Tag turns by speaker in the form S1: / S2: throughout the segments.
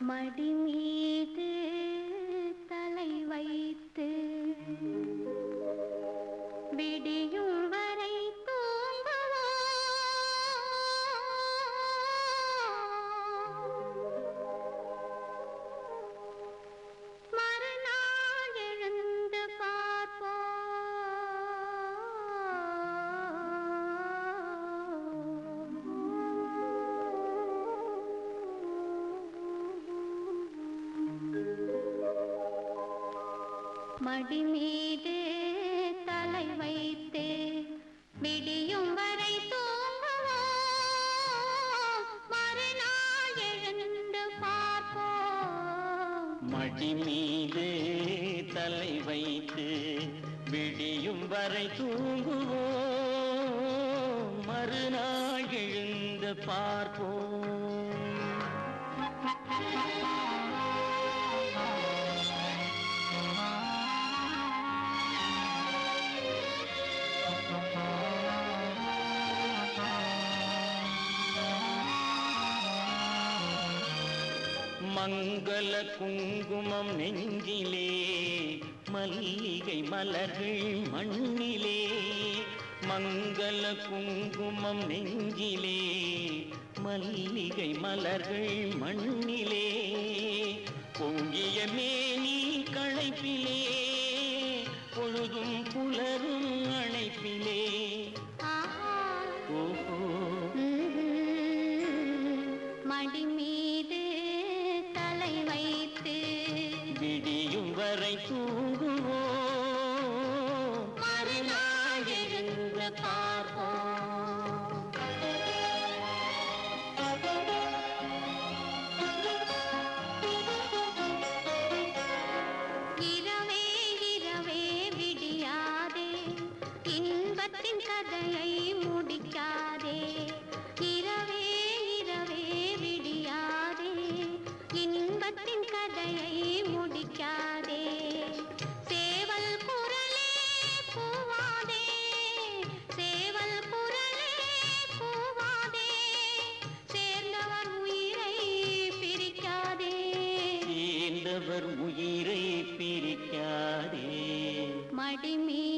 S1: மடி மீது தலை வைத்து விடி மடி மீது தலை வைத்து விடியும் வரை தூங்குவோம். மறுநாள் எழுந்து பார்ப்போம்.
S2: மடி மீது தலை வைத்து விடியும் வரை தூங்குவோம். மறுநாள் எழுந்து பார்ப்போம். மங்கள குங்குமம் நெஞ்சிலே மல்லிகை மலர்கள் மண்ணிலே. மங்கள குங்குமம் நெஞ்சிலே மல்லிகை மலர்கள் மண்ணிலே. விடியும் வரை தூங்குவோம்.
S1: மறுநாள் எழுந்து பார்ப்போம். இரவே இரவே விடியாதே. மடி மீது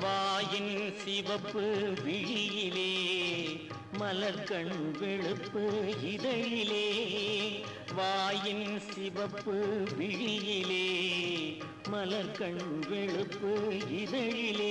S2: வாயின் சிவப்பு விழியிலே மலர்கண் வெளுப்பு இதழிலே. வாயின் சிவப்பு விழியிலே மலர்கண் வெளுப்பு இதழிலே.